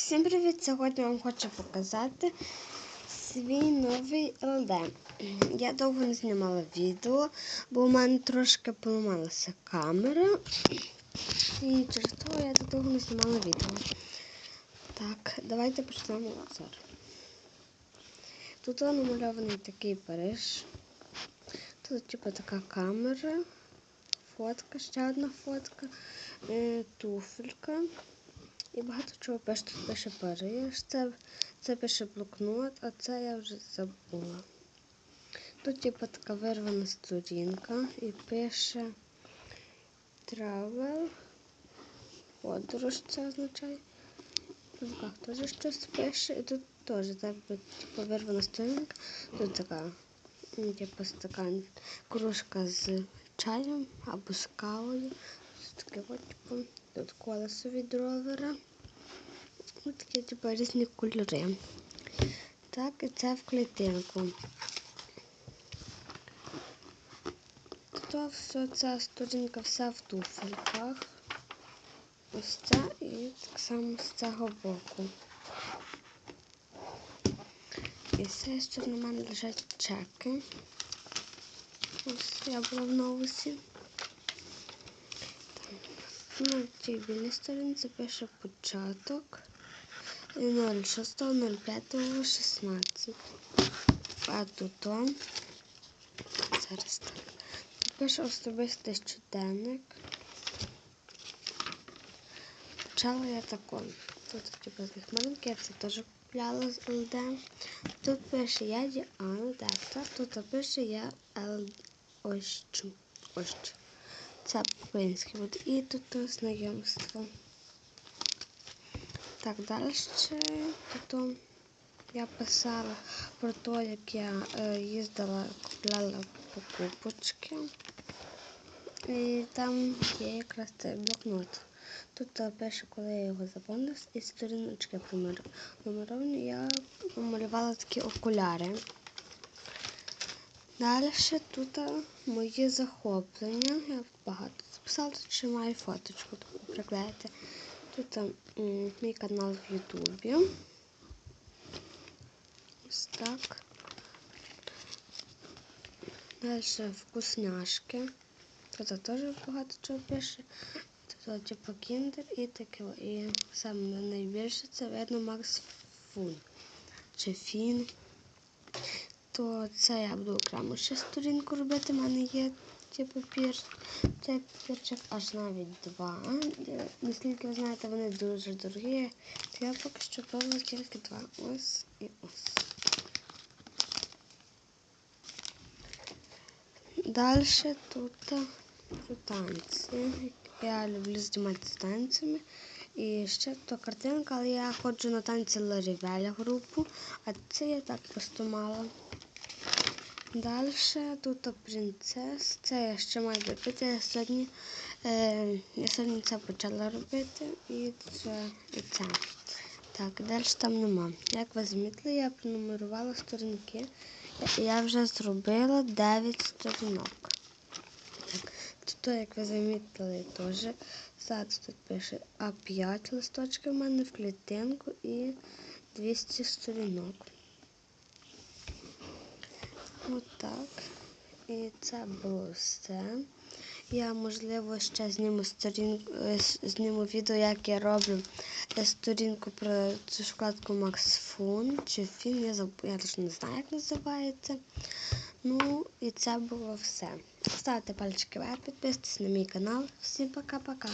Всім привіт! Сьогодні вам хочу показати свій новий ЛД. Я довго не знімала відео, бо у мене трошки поламалася камера. І через того я довго не знімала відео. Так, давайте почнемо зараз. Тут намальований такий Париж. Тут типу така камера, фотка, ще одна фотка, е, туфелька. І багато чого пише. Тут пише Париж, це, це пише блокнот, а це я вже забула. Тут типу така вирвана сторінка і пише travel. Подорож це означає. В руках теж щось пише. І тут теж типу, вирвана сторінка. Тут така, ну, типу, стакан, кружка з чаєм або з кавою. Таке от, типу, тут колесо від ровера. Ось такі типу, різні кольори. Так, і це в клітинку. Тут все ця сторінка вся в туфельках. Ось це і так само з цього боку. І все, що на мене лежать чеки. Ось я була в новусі. На цій білій сторінці пише початок 06.05.16. А тут он, зараз так. Тут пише особистий щоденник. Почала я тако. Тут типу таких маленьких, я це теж купляла з ЛД. Тут пише я Діана Декта, тут пише я Л. Ось. Ось. Це по-українськи буде. І тут знайомство. Так, далі потім я писала про те, як я е, їздила, купляла покупочки. І там є якраз цей блокнот. Тут пише, коли я його заповнила, і сторіночки пронумеровані, я малювала такі окуляри. Далі тут мої захоплення. Я багато записала, тут ще маю фоточку приклеїти. Тут м, мій канал в Ютубі. Ось так. Далі вкусняшки. Тут теж багато чого пише. Тут типу кіндер і таке. І саме найбільше це видно Макс Фун. Чи Фін то це я буду окремо ще сторінку робити. У мене є цей папір, цей папірчик аж навіть два. Наскільки ви знаєте, вони дуже дорогі. То я поки що пробувала тільки два. Ось і ось. Далі тут танці. Я люблю знімати танцями. І ще то картинка, але я ходжу на танці Ларівеля групу, а це я так просто мала. Далі тут принцес. Це я ще маю робити. Я сьогодні е, я сьогодні це почала робити і це. і це. Так, далі там нема. Як ви замітили, я пронумерувала сторінки. Я вже зробила 9 сторінок. Так, Тут, як ви замітили, теж зараз тут пише А5 листочки в мене в клітинку і 200 сторінок. Отак. І це було все. Я, можливо, ще зніму сторінку, зніму відео, як я роблю сторінку про цю шоколадку Max Fun чи Фін, я заб... я теж не знаю, як називається. Ну, і це було все. Ставте пальчики вверх, підписуйтесь на мій канал. Всім пока-пока.